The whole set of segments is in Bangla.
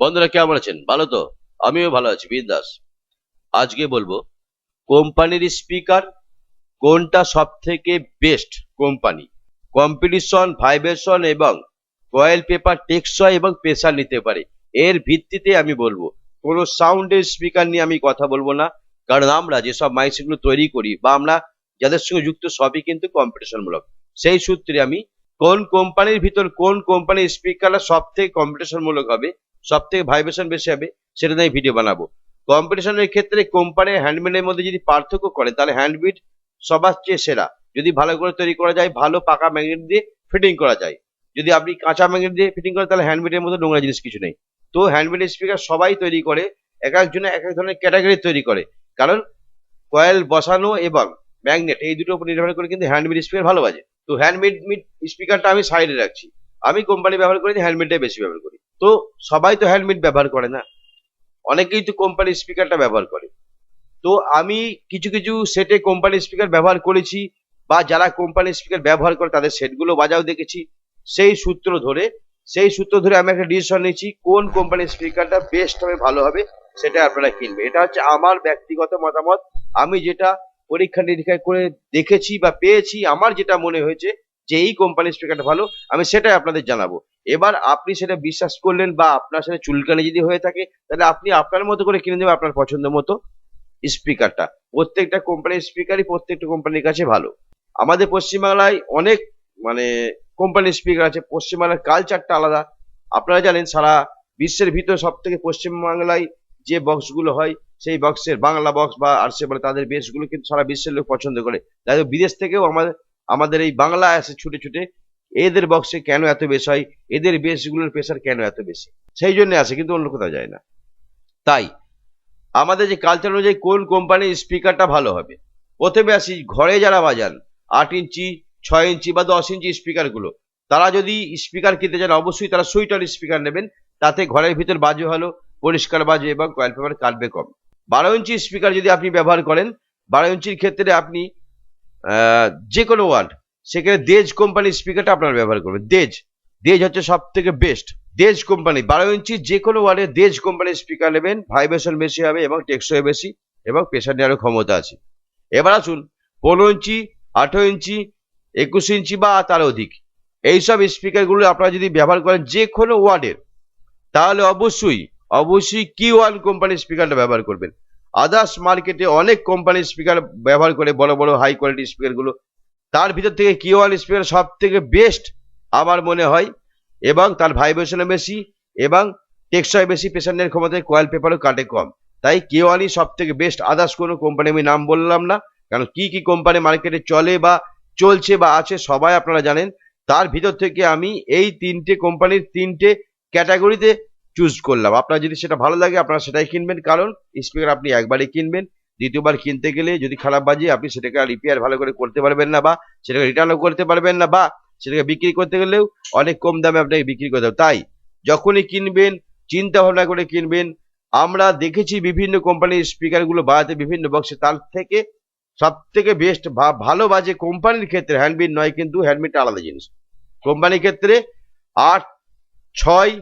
বন্ধুরা, কেমন আছেন? ভালো তো? আমিও ভালো আছি বিন্দাস আজকে বলব, কোম্পানির স্পিকার কোনটা সব থেকে বেস্ট কোম্পানি? কম্পিটিশন, ভাইব্রেশন এবং কয়েল পেপার টেকসই এবং প্রেসার নিতে পারে। এর ভিত্তিতে আমি বলব, কোনো সাউন্ডের স্পিকার নিয়ে আমি কথা বলব না। কারণ আমরা যেসব মাইকগুলো তৈরি করি বা আমরা যাদের সঙ্গে যুক্ত সবই কিন্তু কম্পিটিশনমূলক। সেই সূত্রে আমি কোন কোম্পানির ভিতর কোন কোম্পানির স্পিকারটা সব থেকে কম্পিটিশনমূলক হবে সব থেকে ভাইব্রেশন বেশি হবে, সেটা নিয়ে ভিডিও বানাবো। কম্পিটিশনের ক্ষেত্রে কোম্পানি হ্যান্ডমেডের মধ্যে যদি পার্থক্য করে, তাহলে হ্যান্ডবিট সবার চেয়ে সেরা। যদি ভালো করে তৈরি করা যায়, ভালো পাকা ম্যাগনেট দিয়ে ফিটিং করা যায়। যদি আপনি কাঁচা ম্যাগনেট দিয়ে ফিটিং করেন, তাহলে হ্যান্ডমেডের মধ্যে নোংরা জিনিস কিছু নেই। তো হ্যান্ডমেড স্পিকার সবাই তৈরি করে, এক একজনে এক এক ধরনের ক্যাটাগরি তৈরি করে। কারণ কয়েল বসানো এবং ম্যাগনেট এই দুটোর উপর নির্ভর করে কিন্তু হ্যান্ডমেড স্পিকার ভালো বাজে। তো হ্যান্ডমেড স্পিকারটা আমি সাইডে রাখছি। আমি কোম্পানি ব্যবহার করি হ্যান্ডমেডটাই বেশি ব্যবহার করি। তো সবাই তো হ্যান্ডমেড ব্যবহার করে না। অনেকেই তো কোম্পানির স্পিকারটা ব্যবহার করে। তো আমি কিছু কিছু সেটে কোম্পানির স্পিকার ব্যবহার করেছি বা যারা কোম্পানির স্পিকার ব্যবহার করে তাদের সেটগুলো বাজাও দেখেছি। সেই সূত্র ধরে, সেই সূত্র ধরে আমি একটা ডিসিশন নিয়েছি, কোন কোম্পানির স্পিকারটা বেস্ট হবে, ভালো হবে, সেটা আপনারা কিনবে। এটা হচ্ছে আমার ব্যক্তিগত মতামত। আমি যেটা পরীক্ষা নিরীক্ষা করে দেখেছি বা পেয়েছি, আমার যেটা মনে হয়েছে যে এই কোম্পানির স্পিকারটা ভালো, আমি সেটাই আপনাদের জানাব। এবার আপনি সেটা বিশ্বাস করলেন বা আপনার সাথে চুলকানি যদি হয়ে থাকে, তাহলে আপনি আপনার মতো করে কিনে দেবেন আপনার পছন্দ মতো স্পিকারটা প্রত্যেকটা কোম্পানির স্পিকারই প্রত্যেকটা কোম্পানির কাছে ভালো। আমাদের পশ্চিমবাংলায় অনেক মানে কোম্পানির স্পিকার আছে, পশ্চিমবাংলার কালচারটা আলাদা। আপনারা জানেন, সারা বিশ্বের ভিতর সব থেকে পশ্চিমবাংলায় যে বক্সগুলো হয়, সেই বক্সের বাংলা বক্স বা আরসে বলে তাদের বেসগুলো কিন্তু সারা বিশ্বের লোক পছন্দ করে। তাই বিদেশ থেকেও আমাদের আমাদের এই বাংলা আসে ছুটে ছুটে, এদের বক্সে কেন এত বেশি হয়? এদের বেসগুলোর প্রেশার কেন এত বেশি? সেই জন্য আসে কিন্তু অন্য কোথাও যায় না। তাই, আমাদের যে কালচার অনুযায়ী কোন কোম্পানির স্পিকারটা ভালো হবে? প্রথমে আসি, ঘরে যারা বাজান, আট ইঞ্চি, ছয় ইঞ্চি বা দশ ইঞ্চি স্পিকারগুলো তারা যদি স্পিকার কিনতে চান, অবশ্যই তারা সুইটার স্পিকার নেবেন। তাতে ঘরের ভিতর বাজে ভালো, পরিষ্কার বাজে এবং কয়েল পেপার কাটবে কম। বারো ইঞ্চি স্পিকার যদি আপনি ব্যবহার করেন, বারো ইঞ্চির ক্ষেত্রে আপনি যে কোনো ওয়ার্ড সেখানে দেজ কোম্পানির স্পিকারটা আপনারা ব্যবহার করবেন। দেজ। দেজ হচ্ছে সব থেকে বেস্ট দেজ কোম্পানি, বারো ইঞ্চি যে কোনো ওয়ার্ডে দেজ কোম্পানির স্পিকার নেবেন। ভাইব্রেশন বেশি হবে এবং টেকসই বেশি এবং প্রেশার নেওয়ারও ক্ষমতা আছে। এবার আসুন, পনেরো ইঞ্চি, আঠেরো ইঞ্চি, একুশ ইঞ্চি বা তার অধিক। এইসব স্পিকারগুলো আপনারা যদি ব্যবহার করেন যে কোনো ওয়ার্ডের তাহলে অবশ্যই অবশ্যই কি ওয়ান কোম্পানির স্পিকারটা ব্যবহার করবেন। আদার্স মার্কেটে অনেক কোম্পানির স্পিকার ব্যবহার করে বড় বড় হাই কোয়ালিটি স্পিকারগুলো তার ভিতর থেকে কি ওয়ান স্পিকার সব থেকে বেস্ট আমার মনে হয়। এবং তার ভাইব্রেশনও বেশি এবং টেকসই বেশি পেশেন্টের ক্ষমতায় কয়েল পেপারও কাটে কম। তাই কে ওয়ানই সব থেকে বেস্ট আদার্স কোনো কোম্পানি আমি নাম বললাম না। কারণ কি কি কোম্পানি মার্কেটে চলে বা চলছে বা আছে সবাই আপনারা জানেন। তার ভিতর থেকে আমি এই তিনটে কোম্পানির তিনটে ক্যাটাগরিতে চুজ করলাম। আপনার যদি সেটা ভালো লাগে, আপনারা সেটাই কিনবেন। কারণ স্পিকার আপনি একবারই কিনবেন, দ্বিতীয়বার কিনতে গেলে যদি খারাপ বাজে আপনি সেটাকে রিপেয়ার ভালো করে করতে পারবেন না বা সেটাকে রিটার্নও করতে পারবেন না বা সেটাকে বিক্রি করতে গেলেও অনেক কম দামে আপনাকে বিক্রি করতে হবে। তাই যখনই কিনবেন, চিন্তা ভাবনা করে কিনবেন, আমরা দেখেছি বিভিন্ন কোম্পানির স্পিকারগুলো বাজাতে বিভিন্ন বক্সে তার থেকে সব থেকে বেস্ট ভালো বাজে কোম্পানির ক্ষেত্রে হ্যান্ডবিট নয়, কিন্তু হ্যান্ডবিটটা আলাদা জিনিস। কোম্পানির ক্ষেত্রে আট, ছয়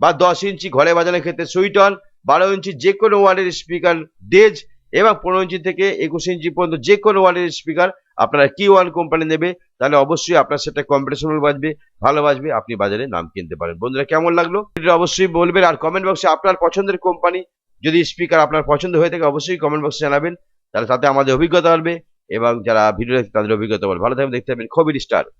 বা দশ ইঞ্চি ঘরে বাজানোর ক্ষেত্রে সুইটন বারো ইঞ্চি যে কোনো ওয়ার্ডের স্পিকার ডেজ এবং পনেরো ইঞ্চি থেকে একুশ ইঞ্চি পর্যন্ত যে কোনো ওয়ার্ডের স্পিকার আপনারা কি ওয়ান কোম্পানি নেবে, তাহলে অবশ্যই আপনার সেটা কম্পিটিশনাল বাজবে, ভালো বাজবে, আপনি বাজারে নাম কিনতে পারেন। বন্ধুরা, কেমন লাগল? অবশ্যই বলবেন আর কমেন্ট বক্সে আপনার পছন্দের কোম্পানি যদি স্পিকার আপনার পছন্দ হয়ে থাকে, অবশ্যই কমেন্ট বক্সে জানাবেন, তাহলে তাতে আমাদের অভিজ্ঞতা বাড়বে এবং যারা ভিডিও দেখছে তাদের অভিজ্ঞতা বলবে ভালো থাকবেন, দেখতে পাবেন খবির স্টার।